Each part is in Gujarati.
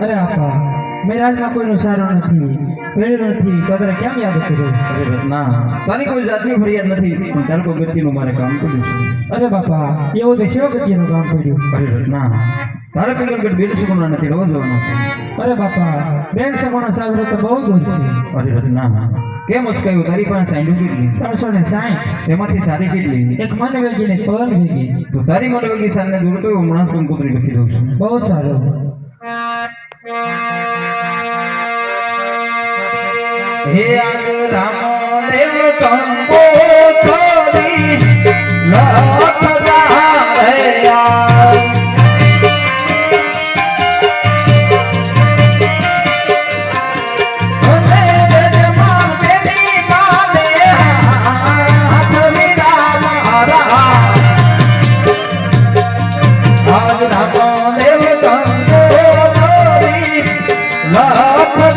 અરે મેરાજમાં કોઈનો સારો નથી ભેળ નથી તો કેમ યાદ કર્યું અરે કોઈ જાતની ફરિયાદ નથી પણ તારે મારે કામ કર્યું અરે બાપા, એવું તો શિવગતિનું કામ કર્યું અરે રત્ના. તારે ગણગણ બેન સુગુણા નથી રોજ જવાનો છે. અરે બાપા બેન સમોનો સાગરો તો બહુ દૂર છે. અરે રત્ના કેમ ઉસકાયું? તારી પાસે સાંડું કેટલી? ત્રણસો ને સાઠ એમાંથી સારી કેટલી? એક મન વેગી ને એક વેગી. તો તારી મન વેગી સાલને દૂર તો હમણાં જ કંકોત્રી લખી દઉં છું. બહુ સારું. હે આજ રામદેવ કંકો છોડી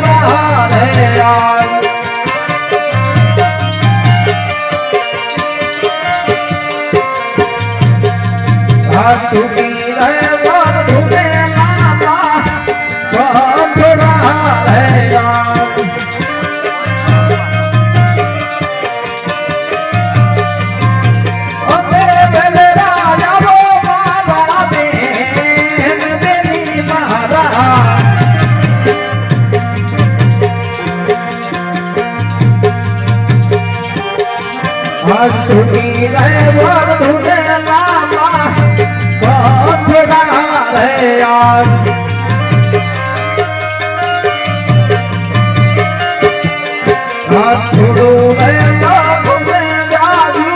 ગારે આજ. આટુકી રે વર ધુને આટુકી રે વર ધુને લાલા કંઠડા રે યાર આઠડું રે લાખ મે જાજુ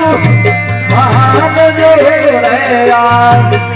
માન જો રે યાર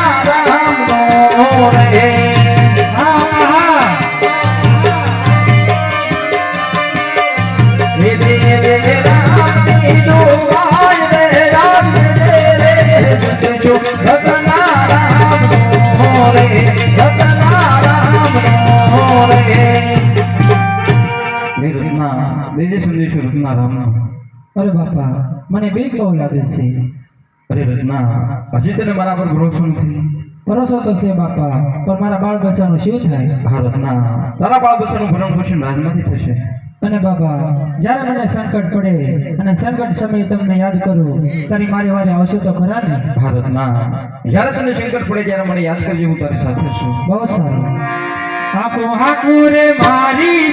અરે બાપા, મને બે બહુ લાગે છે. અરે રત્ના હજી તને મારા પર ભરોસો નથી ભરોસો તો બાપા, પણ મારા બાળ બચ્ચાનું શું થાય? હા રત્ના તારા બાળ બચ્ચાનું ભરણ પોષણ રાજમાંથી થશે. અને બાબા જ્યારે મને સંકટ પડે અને સંકટ સમયે તમને યાદ કરું તારી મારી વારે આવશો તો ખરા ને? હા રત્ના જ્યારે તને સંકટ પડે ત્યારે મને યાદ કરજે હું તારી સાથે છું. બહુ સારું. આપો હાકુરે મારી